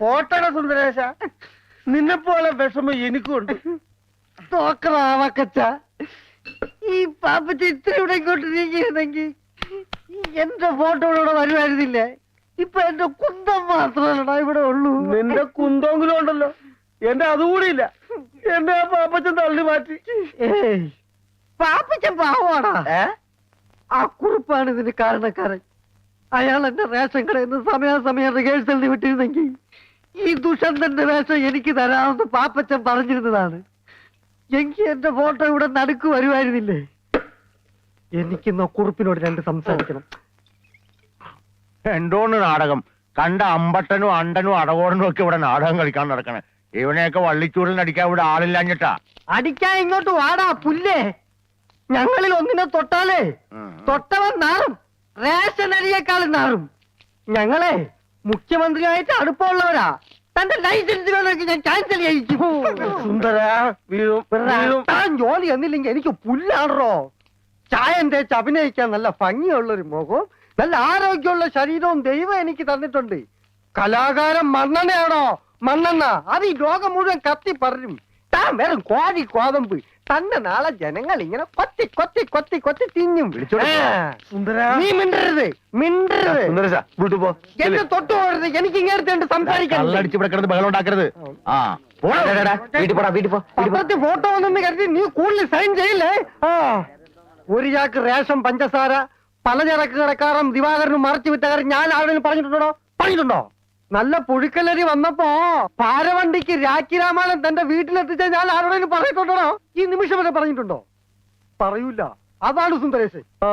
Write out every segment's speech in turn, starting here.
പോട്ടട സുന്ദരേശ. നിന്നെ പോലെ വിഷമം എനിക്കുണ്ട് തോക്കറാവക്കച്ച ഈ പാപ്പച്ച ഇത്ര ഇവിടെ ഇങ്ങോട്ട് നീങ്ങിയിരുന്നെങ്കിൽ എന്റെ ഫോട്ടോടെ വരുമായിരുന്നില്ലേ? ഇപ്പൊ എന്റെ കുന്തം മാത്രമല്ലടാ ഇവിടെ ഉള്ളൂ. നിന്റെ കുന്തെങ്കിലും ഉണ്ടല്ലോ. എന്റെ അതുകൂടി ഇല്ല. എന്റെ ആ പാപ്പച്ചൻ തള്ളി മാറ്റി. പാപ്പച്ചൻ പാവാടാ ആ കുറിപ്പാണ് ഇതിന് കാരണക്കാരൻ. അയാൾ എന്റെ റേഷൻ കടയിൽ നിന്ന് സമയാസമയം റിഹേഴ്സലിന് വിട്ടിരുന്നെങ്കിൽ ഈ ദുഷന്തന്റെ വേഷം എനിക്ക് തരാമെന്ന് പാപ്പച്ചൻ പറഞ്ഞിരുന്നതാണ്. എങ്കിൽ എന്റെ ഫോട്ടോ ഇവിടെ നടുക്ക് വരുമായിരുന്നില്ലേ? എനിക്കിന്ന് കുറുപ്പിനോട് രണ്ട് സംസാരിക്കണം. എന്തോന്ന് നാടകം. കണ്ട അമ്പട്ടനും അണ്ടനും അടകോടനും ഒക്കെ ഇവിടെ നാടകം കളിക്കാൻ നടക്കണേ. ഇവനെയൊക്കെ വള്ളിച്ചൂടിൽ അടിക്കാൻ ഇവിടെ ആളില്ലാഞ്ഞിട്ടാ. അടിക്കാൻ ഇങ്ങോട്ട് വാടാ പുല്ലേ. ഞങ്ങളിൽ ഒന്നിനെ തൊട്ടാലേ. തൊട്ടവൻ നാറും. റേഷൻ അരിയേക്കാളും നാറും. ഞങ്ങളെ മുഖ്യമന്ത്രിയായിട്ട് അടുപ്പമുള്ളവരാ. തന്റെ ലൈസൻസ് വേണമെങ്കിൽ ഞാൻ ക്യാൻസൽ ചെയ്യിക്കും. താൻ ജോലി എന്നില്ലെങ്കിൽ എനിക്ക് പുല്ലാണോ ചായം തേച്ച് അഭിനയിക്കാൻ നല്ല ഭംഗിയുള്ള ഒരു മുഖവും നല്ല ആരോഗ്യമുള്ള ശരീരവും ദൈവം എനിക്ക് തന്നിട്ടുണ്ട്. കലാകാരൻ മണ്ണെണ്ണയാണോ? മണ്ണെണ്ണ. അത് ഈ ലോകം മുഴുവൻ കത്തി പറയും. താൻ വെറും കോഴി കോതമ്പ് തന്നെ നാളെ ജനങ്ങൾ ഇങ്ങനെ കൊത്തി കൊത്തി കൊത്തി കൊത്തി തിന്നും വിളിച്ചോ പോ. നീ മിണ്ടരുത് മിണ്ടരുത്. എന്നെ തൊട്ടു പോകരുത് എനിക്ക് ഇങ്ങനെ സംസാരിക്കാൻ കള്ളടിച്ച് ഇവിടെ കിടന്ന് ബഹളം ഉണ്ടാക്കരുത്. ആ. വീട്ടിൽ പോടാ വീട്ടിൽ പോ പത്രത്തിൽ ഫോട്ടോ വന്നെന്ന് കരുതി നീ കൂടുതൽ സൈൻ ചെയ്യില്ലേ? ഒരു ചാക്ക് റേഷൻ പഞ്ചസാര പലചരക്ക് കടക്കാരൻ ദിവാകരനും മറച്ചു വിറ്റ കാര്യം ഞാൻ ആരോടും പറഞ്ഞിട്ടുണ്ടോ? പറഞ്ഞിട്ടുണ്ടോ? നല്ല പുഴുക്കലരി വന്നപ്പോ പാരവണ്ടിക്ക് രാഖി രാമാലൻ തന്റെ വീട്ടിലെത്തിച്ച ഞാൻ ആരോടെ പറഞ്ഞിട്ടുണ്ടോ ഈ നിമിഷം വരെ പറഞ്ഞിട്ടുണ്ടോ? പറയൂല. അതാണ് സുന്ദരേശ് ആ.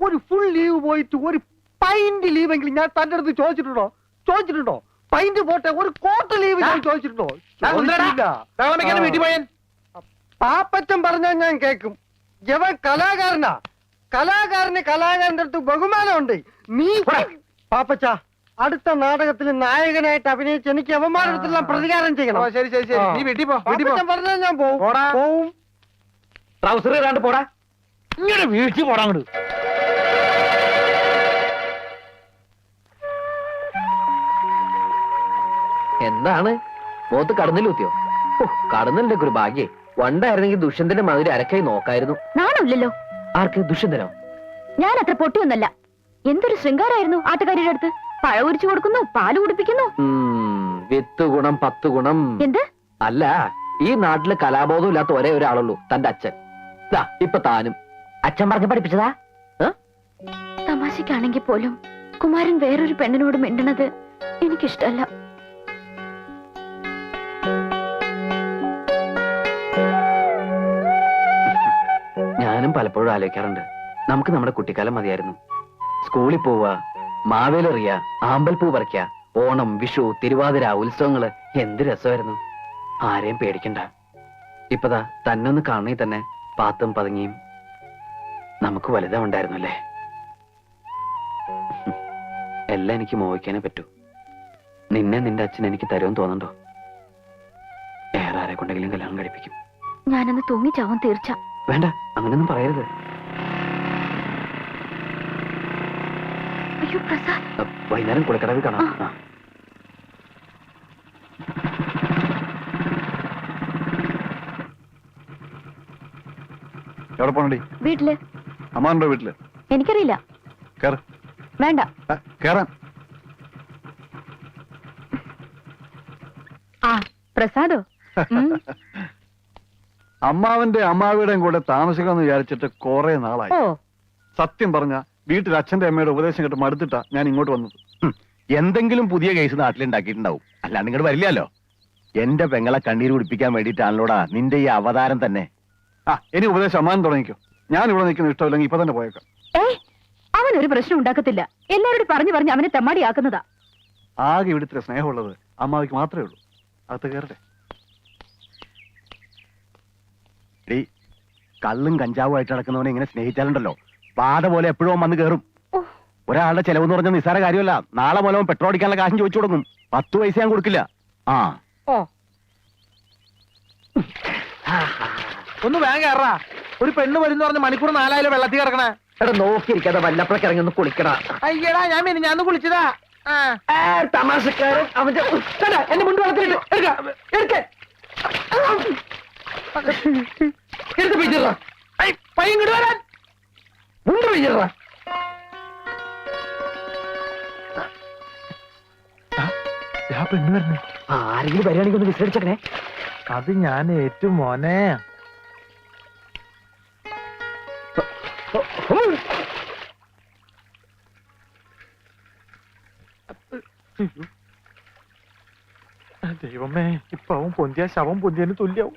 ഒരു ഫുൾ ലീവ് പോയിട്ട് ഒരു പൈന്റ് ലീവെങ്കിലും ഞാൻ തന്റെ അടുത്ത് ചോദിച്ചിട്ടുണ്ടോ? ചോദിച്ചിട്ടുണ്ടോ? പൈന്റ് പോട്ടെ ഒരു കോട്ട് ലീവ് ഞാൻ ചോദിച്ചിട്ടുണ്ടോ? പാപ്പറ്റം പറഞ്ഞാൽ ഞാൻ കേക്കും. ജവൻ കലാകാരനാ. കലാകാരന് കലാകാരന്റെ അടുത്ത് ബഹുമാനമുണ്ട്. നീ പാപ്പച്ച. അടുത്ത നാടകത്തിൽ നായകനായിട്ട് അഭിനയിച്ച് എനിക്ക് അവന്മാരുടെ അടുത്തെല്ലാം പ്രതികാരം ചെയ്യണം. ശരി ശരി ശരി. നീ വീട്ടിൽ പോ വീട്ടിൽ പോ. പറഞ്ഞാൽ ഞാൻ പോവും. പോടാ. പോവും. ട്രൗസർ ഇടാണ്ട് പോടാ. ഇങ്ങനെ വീഴ്ച പോടാ അങ്ങോട്ട് എന്താണ്? മുഖത്ത് കടന്നിലൂത്തിയോ കടന്നലിന്റെ ഒരു ഭാഗ്യേ. വണ്ടായിരുന്നെങ്കിൽ ദുഷ്യന്തന്റെ മാതിരി അരക്കായി നോക്കായിരുന്നു. നാണമില്ലല്ലോ. ആർക്ക്? ദുഷ്യന്തനോ? ഞാൻ അത്ര പൊട്ടിയൊന്നല്ല. എന്തൊരു ശൃംഗാരായിരുന്നു ആട്ടുകാരിയുടെ അടുത്ത്? പഴ ഉരിച്ചു കൊടുക്കുന്നു പാൽ കുടിപ്പിക്കുന്നു. വിത്ത് ഗുണം പത്ത് ഗുണം. എന്ത്? അല്ല ഈ നാട്ടിൽ കലാബോധം ഇല്ലാത്ത ഒരേ ഒരാളുള്ളൂ തന്റെ അച്ഛൻ. ദാ ഇപ്പൊ താനും. അച്ഛൻ പറഞ്ഞ് പഠിപ്പിച്ചതാ? തമാശക്കാണെങ്കിൽ പോലും കുമാരൻ വേറൊരു പെണ്ണിനോട് മിണ്ടണത് എനിക്കിഷ്ടല്ല. ഞാനും പലപ്പോഴും ആലോചിക്കാറുണ്ട്. നമുക്ക് നമ്മുടെ കുട്ടിക്കാലം മതിയായിരുന്നു. സ്കൂളിൽ പോവുക മാവേലെറിയ ആമ്പൽപ്പൂ പറിക്ക ഓണം വിഷു തിരുവാതിര ഉത്സവങ്ങൾ എന്ത് രസമായിരുന്നു. ആരെയും പേടിക്കണ്ട. ഇപ്പതാ തന്നൊന്ന് കാണണേ തന്നെ പാത്തും പതുങ്ങിയും. നമുക്ക് വലുതാ ഉണ്ടായിരുന്നല്ലേ എല്ലാം എനിക്ക് മോഹിക്കാനേ പറ്റൂ. നിന്നെ നിന്റെ അച്ഛൻ എനിക്ക് തരുമെന്ന് തോന്നുന്നുണ്ടോ? വേറെ ആരെ കൊണ്ടെങ്കിലും കല്യാണം കഴിപ്പിക്കും. ഞാനന്ന് തൂങ്ങിച്ചാവാൻ തീർച്ച. വേണ്ട അങ്ങനെയൊന്നും പറയരുത്. അയ്യോ പ്രസാദ്. വൈകുന്നേരം കുളക്കടവിൽ കാണാം. എവിടെ പോണടി? വീട്ടിൽ. അമ്മാനുണ്ടോ വീട്ടിൽ? എനിക്കറിയില്ല. കേറ്. വേണ്ട. കേറാൻ ആ പ്രസാദോ? അമ്മാവന്റെ അമ്മാവിയുടെയും കൂടെ താമസിക്കാന്ന് വിചാരിച്ചിട്ട് കൊറേ നാളായി. സത്യം പറഞ്ഞ വീട്ടിൽ അച്ഛന്റെ അമ്മയുടെ ഉപദേശം കേട്ട് മടുത്തിട്ടാ ഞാൻ ഇങ്ങോട്ട് വന്നത്. എന്തെങ്കിലും പുതിയ കേസ് നാട്ടിലുണ്ടാക്കിയിട്ടുണ്ടാവും. അല്ലാണ്ട് ഇങ്ങോട്ട് വരില്ലല്ലോ. എന്റെ പെങ്ങളെ കണ്ണീര് കുടിപ്പിക്കാൻ വേണ്ടിയിട്ടാണല്ലോടാ നിന്റെ ഈ അവതാരം തന്നെ. ആ ഇനി ഉപദേശം അമ്മാനം തുടങ്ങിക്കോ. ഞാൻ ഇവിടെ നിൽക്കുന്ന ഇഷ്ടമില്ലെങ്കിൽ ഇപ്പൊ തന്നെ പോയേക്കാം. ഏ അവൻ ഒരു പ്രശ്നം ഉണ്ടാക്കത്തില്ല. എല്ലാവരോടും പറഞ്ഞു പറഞ്ഞ് അവനെ തെമ്മാടിയാക്കുന്നതാ ആകെ ഇവിടുത്തെ സ്നേഹമുള്ളത് അമ്മാവിക്ക് മാത്രമേ ഉള്ളൂ. അകത്ത് കയറട്ടെ. കള്ളും കഞ്ചാവും ആയിട്ട് നടക്കുന്നവനെ ഇങ്ങനെ സ്നേഹിച്ചാലുണ്ടല്ലോ. പാത പോലെ എപ്പോഴും വന്ന് കയറും ഒരാളുടെ ഒരാളുടെ ചെലവെന്ന് പറഞ്ഞ നിസ്സാര കാര്യമല്ല. നാളെ മൂലം പെട്രോൾ അടിക്കാനുള്ള കാശും ചോദിച്ചു കൊടുക്കും പത്ത് പൈസ ഞാൻ കൊടുക്കില്ല. ആ. ഒന്ന് വേഗം കയറാ ഒരു പെണ്ണ് വരുന്ന പറഞ്ഞ മണിക്കൂർ നാലായാലും വെള്ളത്തിൽ കിടക്കണേ. എടാ നോക്കിയിരിക്കാതെ വല്ലപ്പോഴൊക്കെ ഇറങ്ങി ഒന്ന് കുളിക്കടാ. അയ്യടാ ഞാൻ മിനി ഞാൻ കുളിച്ചതാ. തമാശക്കാരൻ. അവന്റെ എന്റെ എന്നെ മുണ്ട് എടുക്ക. എടുത്ത് പിടിച്ചിട പയ്യൻ പിടിച്ചിട പെണ്ണ് വരണേ ആരെങ്കിലും വരികയാണെങ്കിൽ ഒന്ന് വിസരിച്ചേ അത് ഞാൻ ഏറ്റവും മോനെ. ദൈവമേ ഇപ്പൊ അവൻ പൊന്തിയ ശവം പൊന്തിയതിന് തുല്യാവും.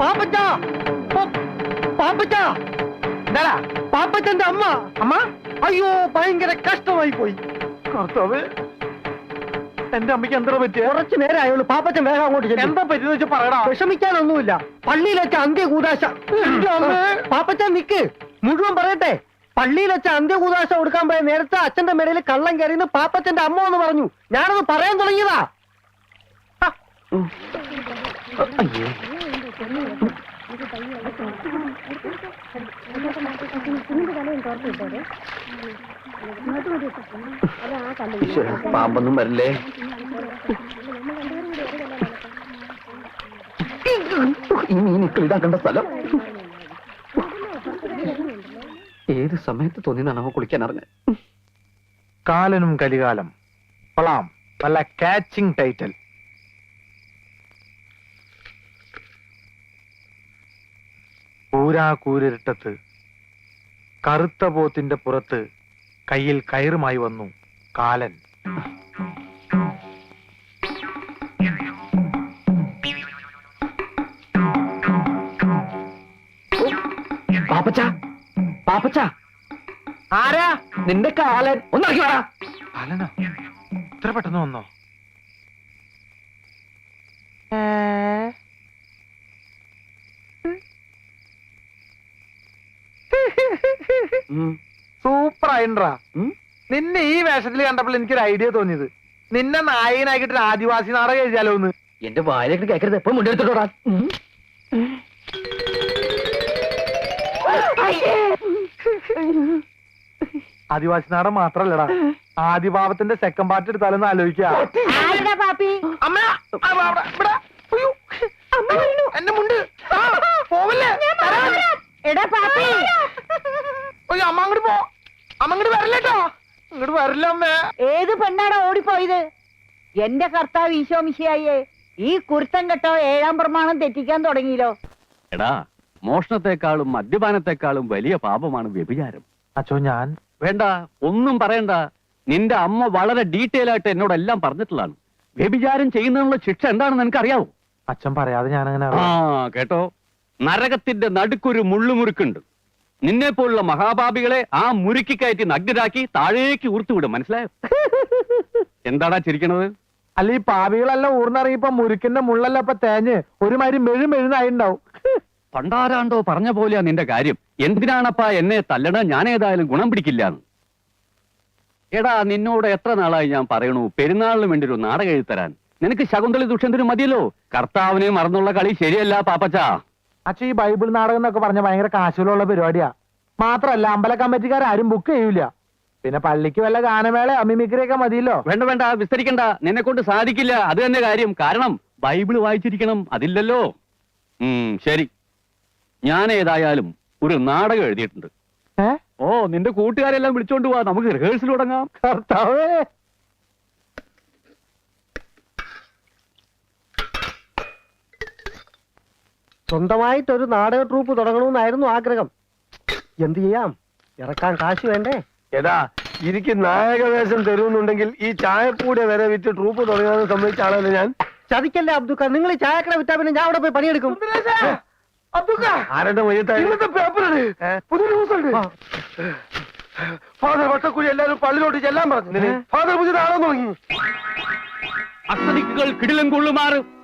പാപ്പച്ച പാപ്പച്ച പാപ്പച്ചന്റെ അമ്മ. അമ്മ? അയ്യോ ഭയങ്കര കഷ്ടമായി പോയി കർത്താവ് എന്റെ അമ്മയ്ക്ക് എന്താ പറ്റിയ? കുറച്ചു നേരം ആയുള്ളൂ പാപ്പച്ചൻ വേഗം അങ്ങോട്ട്. എന്താ പറ്റിയെന്ന് വെച്ചാൽ പറയടാ. വിഷമിക്കാനൊന്നുമില്ല. പള്ളിയിൽ വെച്ച അന്ത്യകൂതാശ പാപ്പച്ചൻ നിക്ക്. മുഴുവൻ പറയട്ടെ. പള്ളിയിൽ വെച്ച അന്ത്യകൂതാശ കൊടുക്കാൻ പോയ നേരത്തെ അച്ഛന്റെ മേടയിൽ കള്ളം കയറിയെന്ന് പാപ്പച്ചന്റെ അമ്മ എന്ന് പറഞ്ഞു. ഞാനത് പറയാൻ തുടങ്ങിയതാ. അയ്യോ പാമ്പൊന്നും വരില്ലേ? ഈ മീനിക്കൾ ഇടാൻ കണ്ട സ്ഥലം? ഏത് സമയത്ത് തോന്നിയതാണ് അവ കുളിക്കാൻ അറിഞ്ഞത്? കാലനും കലികാലം. പളാം പല കാച്ചിങ് ടൈറ്റൽ കൂരാ കൂരിരുട്ടത്ത് കറുത്ത പോത്തിന്റെ പുറത്ത് കയ്യിൽ കയറുമായി വന്നു കാലൻ. പാപ്പച്ച പാപ്പച്ച. ആരാ? നിന്റെ കാലൻ. ഒന്നിറക്കി വേടാ. കാലനോ? ഇത്ര പെട്ടെന്ന് വന്നോ? സൂപ്പർ ആയിട്ടാ നിന്നെ ഈ വേഷത്തിൽ കണ്ടപ്പോൾ എനിക്കൊരു ഐഡിയ തോന്നിയത്. നിന്നെ നായകനാക്കിട്ട് ഒരു ആദിവാസി നാടകം എഴുതിയാലോ ഒന്ന് എന്റെ വായിലേക്ക് കേക്കരുത്. എപ്പോ മുണ്ടെടുത്തിട്ടോടാ ആദിവാസി നാടൻ മാത്രല്ലടാ. ആദിഭാവത്തിന്റെ സെക്കൻഡ് പാർട്ട് എടുത്താലൊന്ന് ആലോചിക്കാ. പാപ്പി? അമ്മ ആ, അവിടെ, ഇവിടെ. ഉയ്യോ. എന്റെ മുണ്ട്. ആ, പോവല്ലേ? എടാ പാപ്പി ഉയ്യോ, അമ്മ അങ്ങോട്ട് പോ അമ്മ അങ്ങോട്ട് വരല്ലേട്ടോ. ഇങ്ങോട്ട് വരില്ല അമ്മേ. ഏത് പെണ്ണാടാ ഓടിപ്പോയത്? എന്റെ കർത്താവ് ഈശോ മിശിയായേ ഈ കുരുത്തം കെട്ടോ ഏഴാം പ്രമാണം തെറ്റിക്കാൻ തുടങ്ങിയല്ലോ. എടാ മോഷണത്തെക്കാളും മദ്യപാനത്തെക്കാളും വലിയ പാപമാണ് വ്യഭിചാരം. അച്ഛോ ഞാൻ വേണ്ട ഒന്നും പറയണ്ട. നിന്റെ അമ്മ വളരെ ഡീറ്റെയിൽ ആയിട്ട് എന്നോട് എല്ലാം പറഞ്ഞിട്ടുള്ളതാണ്. വ്യഭിചാരം ചെയ്യുന്നതിനുള്ള ശിക്ഷ എന്താണെന്ന് നിനക്കറിയാവോ? അച്ഛൻ പറയാതെ ഞാൻ അങ്ങനെ ആ കേട്ടോ. നരകത്തിന്റെ നടുക്കൊരു മുള്ളുമുറുക്കുണ്ട്. നിന്നെ പോലുള്ള മഹാപാപികളെ ആ മുരുക്കി കയറ്റി നഗ്നരാക്കി താഴേക്ക് ഊർത്തുവിടും മനസ്സിലായോ? എന്താടാ ചിരിക്കണത്? അല്ല ഈ പാപികളെല്ലാം ഊർന്നിറങ്ങിയപ്പോ മുരുക്കിന്റെ മുള്ളല്ല ഇപ്പൊ തേഞ്ഞ് ഒരുമാതിരി മെഴു മെഴുന്നായിണ്ടാവും പണ്ടാരാണ്ടോ പറഞ്ഞ പോലെയാ നിന്റെ കാര്യം. എന്തിനാണപ്പാ എന്നെ തല്ലണ? ഞാൻ ഏതായാലും ഗുണം പിടിക്കില്ലാന്ന് എടാ നിന്നോട് എത്ര നാളായി ഞാൻ പറയണു? പെരുന്നാളിന് വേണ്ടി ഒരു നാടകം എഴുതി തരാൻ. നിനക്ക് ശകുന്തളി ദുഷ്യന്തനും മതിയല്ലോ. കർത്താവിനെ മറന്നുള്ള കളി ശരിയല്ല പാപ്പച്ച. അച്ഛൻ ഈ ബൈബിൾ നാടകം എന്നൊക്കെ പറഞ്ഞ ഭയങ്കര കാശുകളുള്ള പരിപാടിയാ. മാത്രല്ല അമ്പല കമ്മിറ്റിക്കാർ ആരും ബുക്ക് ചെയ്യൂല. പിന്നെ പള്ളിക്ക് വല്ല ഗാനമേള അമിമിക്രിയൊക്കെ മതിയല്ലോ. വേണ്ട വേണ്ട വിസ്തരിക്കണ്ട. നിന്നെ കൊണ്ട് സാധിക്കില്ല. അത് തന്നെ കാര്യം. കാരണം ബൈബിൾ വായിച്ചിരിക്കണം. അതില്ലല്ലോ. ഉം ശരി. ഞാൻ ഏതായാലും ഒരു നാടകം എഴുതിയിട്ടുണ്ട്. ഏ? ഓ നിന്റെ കൂട്ടുകാരെല്ലാം വിളിച്ചോണ്ട് പോവാ നമുക്ക് റിഹേഴ്സൽ തുടങ്ങാം. കർത്താവേ! സ്വന്തമായിട്ടൊരു നാടക ട്രൂപ്പ് തുടങ്ങണമെന്നായിരുന്നു ആഗ്രഹം. എന്ത് ചെയ്യാം? ഇറക്കാൻ കാശ് വേണ്ടേ? ഏതാ എനിക്ക് നായകവേഷം തരുമെന്നുണ്ടെങ്കിൽ ഈ ചായപ്പൂടെ വരെ വിറ്റ് ട്രൂപ്പ് തുടങ്ങാൻ സംബന്ധിച്ചാണല്ലോ ആളല്ലേ ഞാൻ? ചതിക്കല്ലേ അബ്ദുക്ക? നിങ്ങൾ ഈ ചായക്കട വിറ്റാ പിന്നെ ഞാൻ അവിടെ പോയി പണിയെടുക്കും. ആരുടെ ഫാദർ വട്ടക്കുഴി പള്ളിലോട്ട് ചെല്ലാൻ പറഞ്ഞു. ഫാദർ പുതിയ തുടങ്ങി കിടിലം കൊള്ളുമാറ്.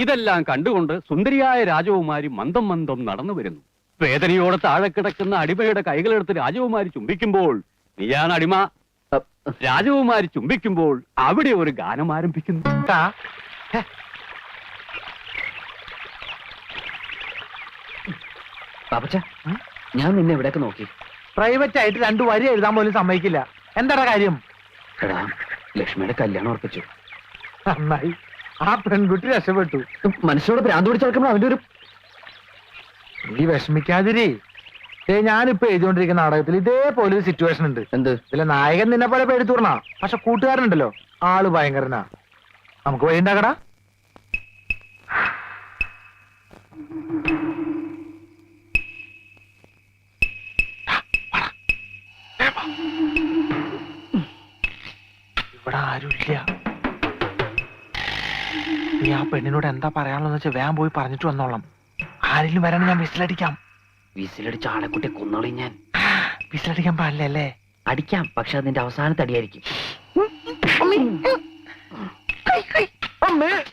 ഇതെല്ലാം കണ്ടുകൊണ്ട് സുന്ദരിയായ രാജകുമാരി മന്ദം മന്ദം നടന്നു വരുന്നു. വേദനയോടെ താഴെ കിടക്കുന്ന അടിമയുടെ കൈകളെടുത്ത് രാജകുമാരി ചുംബിക്കുമ്പോൾ നീയാണ് അടിമ. രാജകുമാരി ചുംബിക്കുമ്പോൾ അവിടെ ഒരു ഗാനം ആരംഭിക്കുന്നു. പാപ്പച്ച ഞാൻ നിന്നെ എവിടെയൊക്കെ നോക്കി. പ്രൈവറ്റ് ആയിട്ട് രണ്ടു വരി എഴുതാൻ പോലും സമ്മതിക്കില്ല. എന്താടാ കാര്യം? എടാ ലക്ഷ്മിയുടെ കല്യാണം ഉറപ്പിച്ചു. നന്നായി. ആ പെൺകുട്ടി രക്ഷപ്പെട്ടു. മനുഷ്യരോട് ഭ്രാന്ത് പിടിച്ചെടുക്കുമ്പോൾ അവന്റെ ഒരു നീ വിഷമിക്കാതിരി. ഏ ഞാനിപ്പോ എഴുതിക്കൊണ്ടിരിക്കുന്ന നാടകത്തിൽ ഇതേപോലെ ഒരു സിറ്റുവേഷൻ ഉണ്ട്. എന്ത്? ഇതിലെ നായകൻ നിന്നെ പോലെ പേടിത്തൂർണ പക്ഷെ കൂട്ടുകാരനുണ്ടല്ലോ. ആൾ ഭയങ്കരനാ. നമുക്ക് വഴി ഉണ്ടാക്കടാ. ഇവിടെ ആരുമില്ല. നീ ആ പെണ്ണിനോട് എന്താ പറയാനുള്ളതെന്ന് വെച്ചാൽ വേഗം പോയി പറഞ്ഞിട്ട് വന്നോളാം. ആരെങ്കിലും വരാൻ ഞാൻ വിസിലടിക്കാം. വിസിലടിച്ച ആളെക്കുട്ടി കൊന്നോളി ഞാൻ. വിസിലടിക്കാൻ പാടില്ല അല്ലേ? അടിക്കാം പക്ഷെ അതിന്റെ അവസാനത്തെ അടിയായിരിക്കും. അമ്മേ.